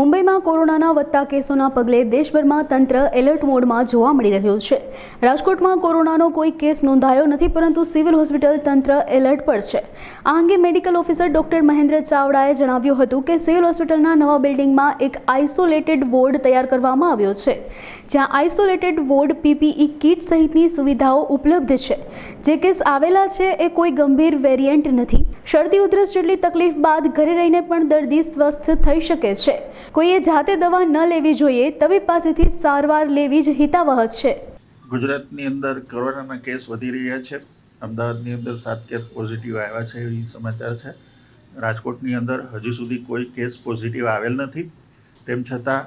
મુંબઈમાં કોરોનાના વધતા કેસોના પગલે દેશભરમાં તંત્ર એલર્ટ મોડમાં જોવા મળી રહ્યું છે. રાજકોટમાં કોરોનાનો કોઈ કેસ નોંધાયો નથી, પરંતુ સિવિલ હોસ્પિટલ તંત્ર એલર્ટ પર છે. આ અંગે મેડિકલ ઓફિસર ડોક્ટર મહેન્દ્ર ચાવડાએ જણાવ્યું હતું કે સિવિલ હોસ્પિટલના નવા બિલ્ડિંગમાં એક આઇસોલેટેડ વોર્ડ તૈયાર કરવામાં આવ્યો છે, જ્યાં આઇસોલેટેડ વોર્ડ પીપીઈ કિટ સહિતની સુવિધાઓ ઉપલબ્ધ છે. જે કેસ આવેલા છે એ કોઈ ગંભીર વેરિયન્ટ નથી. શરદી ઉધરસ જેટલી તકલીફ બાદ ઘરે રહીને પણ દર્દી સ્વસ્થ થઈ શકે છે. કોઈએ જાતે દવા ન લેવી જોઈએ, તબીબ પાસેથી સારવાર લેવી જ હિતાવહ છે. ગુજરાતની અંદર કોરોનાના કેસ વધી રહ્યા છે. અમદાવાદની અંદર સાત કેસ પોઝિટિવ આવ્યા છે એવી સમાચાર છે. રાજકોટની અંદર હજુ સુધી કોઈ કેસ પોઝિટિવ આવેલ નથી. તેમ છતાં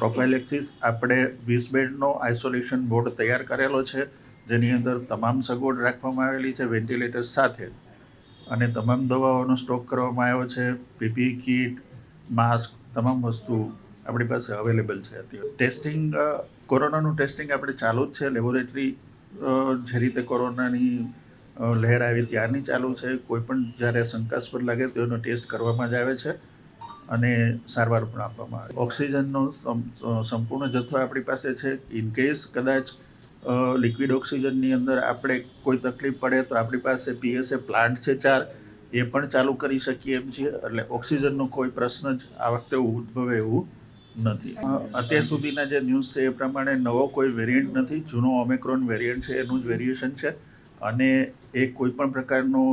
પ્રોફાઇલેક્સિસ આપણે વીસ બેડનો આઇસોલેશન બોર્ડ તૈયાર કરેલો છે, જેની અંદર તમામ સગવડ રાખવામાં આવેલી છે, વેન્ટિલેટર સાથે. અને તમામ દવાઓનો સ્ટોક કરવામાં આવ્યો છે પીપી કીટ, માસ્ક તમામ વસ્તુ આપણી પાસે અવેલેબલ છે. અત્યારે ટેસ્ટિંગ કોરોનાનું ટેસ્ટિંગ આપણે ચાલુ જ છે. લેબોરેટરી જે રીતે કોરોનાની લહેર આવી ત્યારની ચાલુ છે. કોઈ પણ જ્યારે શંકાસ્પદ લાગે તો એનો ટેસ્ટ કરવામાં જ આવે છે અને સારવાર પણ આપવામાં આવે ઓક્સિજનનો સંપૂર્ણ જથ્થો આપણી પાસે છે. ઇન કેસ કદાચ લિક્વિડ ઓક્સિજનની અંદર આપણે કોઈ તકલીફ પડે તો આપણી પાસે પીએસએ પ્લાન્ટ છે ચાર. એ પણ ચાલુ કરી શકીએ એમ છીએ. એટલે ઓક્સિજનનો કોઈ પ્રશ્ન જ આ વખતે ઉદ્ભવે એવું નથી. અત્યાર સુધીના જે ન્યૂઝ છે એ પ્રમાણે નવો કોઈ વેરિયન્ટ નથી. જૂનો ઓમેક્રોન વેરિયન્ટ છે, એનું જ વેરિએશન છે. અને એ કોઈ પણ પ્રકારનો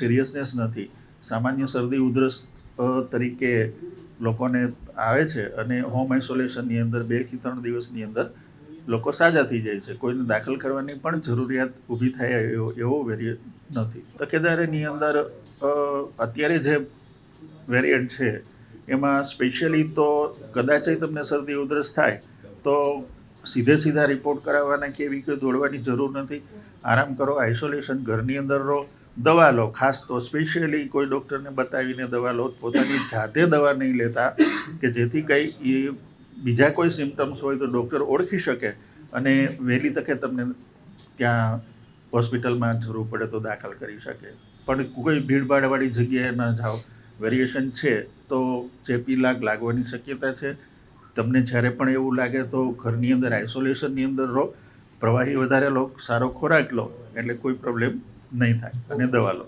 સિરિયસનેસ નથી. સામાન્ય શરદી ઉધરસ તરીકે લોકોને આવે છે અને હોમ આઇસોલેશનની અંદર બેથી ત્રણ દિવસની અંદર લોકો સાજા થઈ જાય છે. કોઈને દાખલ કરવાની પણ જરૂરિયાત ઊભી થાય એવો એવો વેરિયન્ટ નથી. તકેદારીની અંદર અત્યારે જે વેરિયન્ટ છે, એમાં સ્પેશિયલી તો કદાચ તમને શરદી ઉધરસ થાય, તો સીધે સીધા રિપોર્ટ કરાવવાના કે એવી કોઈ દોડવાની જરૂર નથી. આરામ કરો આઇસોલેશન ઘરની અંદર રહો, દવા લો. ખાસ તો સ્પેશિયલી કોઈ ડૉક્ટરને બતાવીને દવા લો, પોતાની જાતે દવા નહીં લેતા, કે જેથી કંઈ એ બીજા કોઈ સિમ્ટમ્સ હોય તો ડૉક્ટર ઓળખી શકે અને વહેલી તકે તમને ત્યાં હોસ્પિટલમાં જરૂર પડે તો દાખલ કરી શકે. પણ કોઈ ભીડભાડવાળી જગ્યાએ ન જાઓ વેરિએશન છે, તો ચેપી લાગ લાગવાની શક્યતા છે. તમને જ્યારે પણ એવું લાગે તો ઘરની અંદર આઇસોલેશનની અંદર રહો. પ્રવાહી વધારે લો, સારો ખોરાક લો, એટલે કોઈ પ્રોબ્લેમ નહીં થાય અને દવા લો.